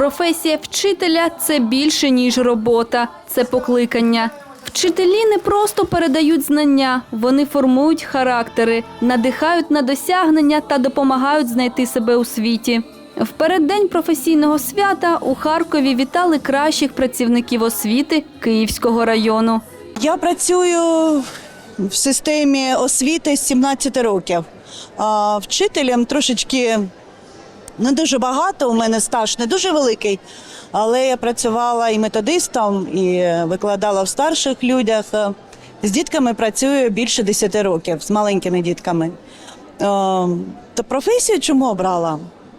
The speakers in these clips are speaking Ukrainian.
Професія вчителя це більше ніж робота, це покликання. Вчителі не просто передають знання, вони формують характери, надихають на досягнення та допомагають знайти себе у світі. В переддень професійного свята у Харкові вітали кращих працівників освіти Київського району. Я працюю в системі освіти з 17 років. А вчителям трошечки не дуже багато. У мене стаж не дуже великий, але я працювала і методистом, і викладала в старших людях. З дітками працюю більше 10 років, з маленькими дітками. Е, То професію чому обрала?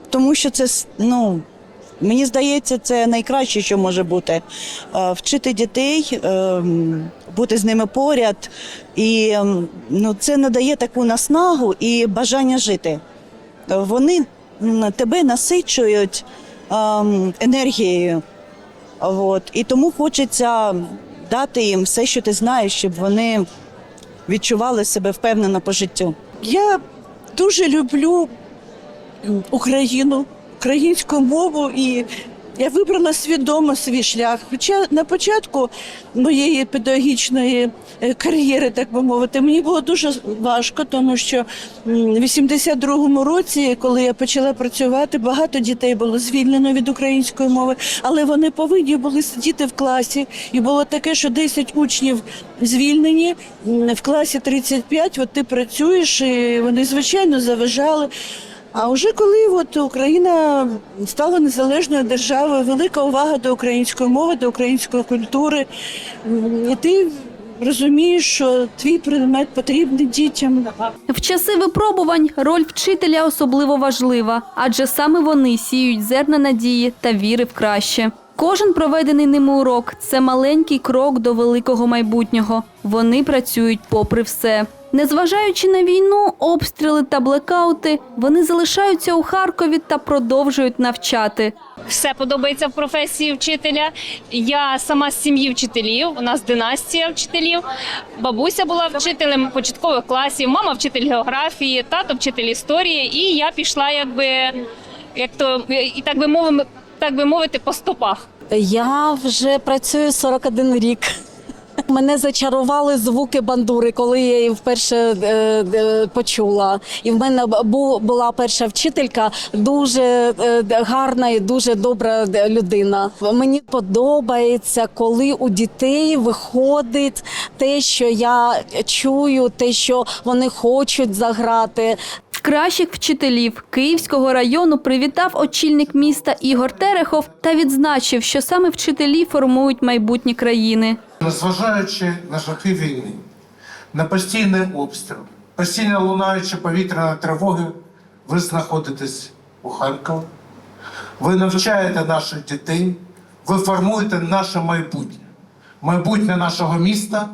Тому що це ну, Мені здається, це найкраще, що може бути. Е, Вчити дітей, е, бути з ними поряд. І ну, це надає таку наснагу і бажання жити. Вони тебе насичують ем, енергією. От. І тому хочеться дати їм все, що ти знаєш, щоб вони відчували себе впевнено по життю. Я дуже люблю Україну, українську мову і я вибрала свідомо свій шлях. Хоча на початку моєї педагогічної е, кар'єри, так би мовити, мені було дуже важко, тому що в 82-му році, коли я почала працювати, багато дітей було звільнено від української мови, але вони повинні були сидіти в класі. І було таке, що 10 учнів звільнені в класі 35, От ти працюєш, і вони звичайно заважали. А вже коли от Україна стала незалежною державою, велика увага до української мови, до української культури, і ти розумієш, що твій предмет потрібний дітям. В часи випробувань роль вчителя особливо важлива, адже саме вони сіють зерна надії та віри в краще. Кожен проведений ними урок це маленький крок до великого майбутнього. Вони працюють попри все. Незважаючи на війну, обстріли та блекаути, вони залишаються у Харкові та продовжують навчати. Все подобається в професії вчителя. Я сама з сім'ї вчителів. У нас династія вчителів. Бабуся була вчителем початкових класів, мама вчитель географії, тато вчитель історії. І я пішла, якби як то і так би мовимо, так би мовити, по стопах. Я вже працюю 41 рік. Мене зачарували звуки бандури, коли я її вперше е, е, почула. І в мене бу- була перша вчителька, дуже е, гарна і дуже добра людина. Мені подобається, коли у дітей виходить те, що я чую, те, що вони хочуть заграти. Кращих вчителів Київського району привітав очільник міста Ігор Терехов та відзначив, що саме вчителі формують майбутнє країни. Незважаючи на жахи війни, на постійний обстріл, постійно лунаючи повітряні тривоги, ви знаходитесь у Харкові, ви навчаєте наших дітей, ви формуєте наше майбутнє, майбутнє нашого міста,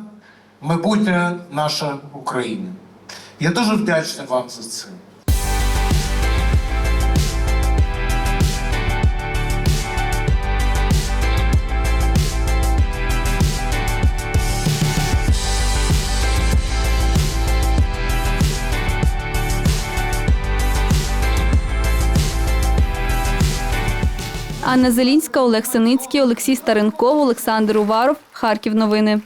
майбутнє нашої України. Я дуже вдячний вам за це. Анна Зелінська, Олег Синицький, Олексій Старенков, Олександр Уваров. Харків новини.